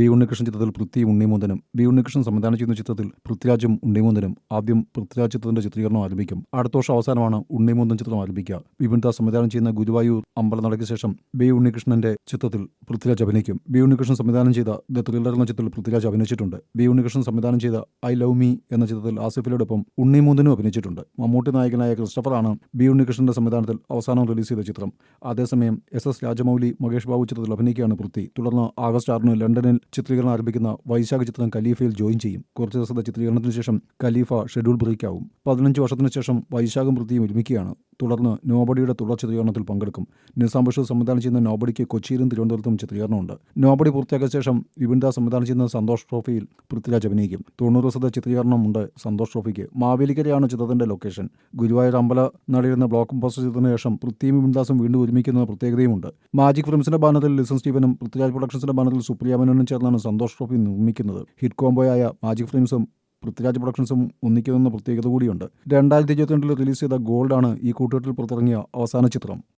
B Unnikrishnan ചിത്രത്തിൽ Prithvi ഉണ്ണിമൂന്തനും V Unnikrishnan സംവിധാനം ചെയ്യുന്ന ചിത്രത്തിൽ പൃഥ്വിരാജും ഉണ്ണിമൂന്തനും ആദ്യം പൃഥ്വിരാജ് ചിത്രത്തിന്റെ ചിത്രീകരണം ആരംഭിക്കും. അടുത്ത വർഷം അവസാനമാണ് ഉണ്ണിമൂന്തൻ ചിത്രം ആരംഭിക്കുക. വിപിൻദാസ് സംവിധാനം ചെയ്യുന്ന ഗുരുവായൂർ അമ്പലനടയ്ക്ക് ശേഷം ബി ഉണ്ണികൃഷ്ണന്റെ ചിത്രത്തിൽ പൃഥ്വിരാജ് അഭിനയിക്കും. ബി ഉണ്ണികൃഷ്ണൻ സംവിധാനം ചെയ്ത ദ ത്രില്ലർ എന്ന ചിത്രത്തിൽ പൃഥ്വിരാജ് അഭിനയിച്ചിട്ടുണ്ട്. ബി ഉണ്ണികൃഷ്ണൻ സംവിധാനം ചെയ്ത ഐ ലവ് മീ എന്ന ചിത്രത്തിൽ ആസിഫിലോടൊപ്പം ഉണ്ണിമൂന്തനും അഭിനയിച്ചിട്ടുണ്ട്. മമ്മൂട്ടി നായകനായ ക്രിസ്റ്റഫറാണ് ബി ഉണ്ണികൃഷ്ണന്റെ സംവിധാനത്തിൽ അവസാനം റിലീസ് ചെയ്ത ചിത്രം. അതേസമയം എസ് എസ് രാജമൗലി മഹേഷ് ബാബു ചിത്രത്തിൽ അഭിനയിക്കുകയാണ് പൃഥ്വി. തുടർന്ന് ആഗസ്റ്റ് ആറിന് ലണ്ടനിൽ ചിത്രീകരണം ആരംഭിക്കുന്ന വൈശാഖ ചിത്രം ഖലീഫയിൽ ജോയിൻ ചെയ്യും. കുറച്ച് ദിവസത്തെ ചിത്രീകരണത്തിന് ശേഷം ഷെഡ്യൂൾ ബ്രേക്കാവും പതിനഞ്ച് വർഷത്തിന് ശേഷം വൈശാഖം വൃത്തിയും ഒരുമിക്കുകയാണ്. തുടർന്ന് നോബഡിയുടെ തുടർ ചിത്രീകരണത്തിൽ പങ്കെടുക്കും. നിസാം ബഷീർ സംവിധാനം ചെയ്യുന്ന നോബഡിക്ക് കൊച്ചിയിലും തിരുവനന്തപുരത്തും ചിത്രീകരണമുണ്ട്. നോബഡി പൂർത്തിയാക്കിയ ശേഷം വിപിൻദാസ് സംവിധാനം ചെയ്യുന്ന സന്തോഷ് ട്രോഫിയിൽ പൃഥ്വിരാജ് അഭിനയിക്കും. തൊണ്ണൂറ് ദിവസത്തെ ചിത്രീകരണമുണ്ട് സന്തോഷ് ട്രോഫിക്ക്. മാവേലിക്കരയാണ് ചിത്രത്തിന്റെ ലൊക്കേഷൻ. ഗുരുവായൂർ അമ്പല നടയിരുന്ന ബ്ലോക്ക് ബസ്റ്റർ ചിത്രത്തിന് ശേഷം പൃഥ്വിയും വിപിൻദാസും വീണ്ടും ഒരുമിക്കുന്ന പ്രത്യേകതയുമുണ്ട്. മാജിക് ഫിലിംസിന്റെ ബാനറിൽ ലിസൺ സ്റ്റീവനും പൃഥ്വിരാജ് പ്രൊഡക്ഷൻസിന്റെ ബാനറിൽ സുപ്രിയ മേനോനും ചേർന്നാണ് സന്തോഷ് ട്രോഫി നിർമ്മിക്കുന്നത്. ഹിറ്റ് കോംബോയായ മാജിക് ഫിലിംസും പൃഥ്വിരാജ് പ്രൊഡക്ഷൻസും ഒന്നിക്കുന്ന പ്രത്യേകത കൂടിയുണ്ട്. രണ്ടായിരത്തി ഇരുപത്തിരണ്ടിൽ റിലീസ് ചെയ്ത ഗോൾഡാണ് ഈ കൂട്ടുകെട്ടിൽ പുറത്തിറങ്ങിയ അവസാന ചിത്രം.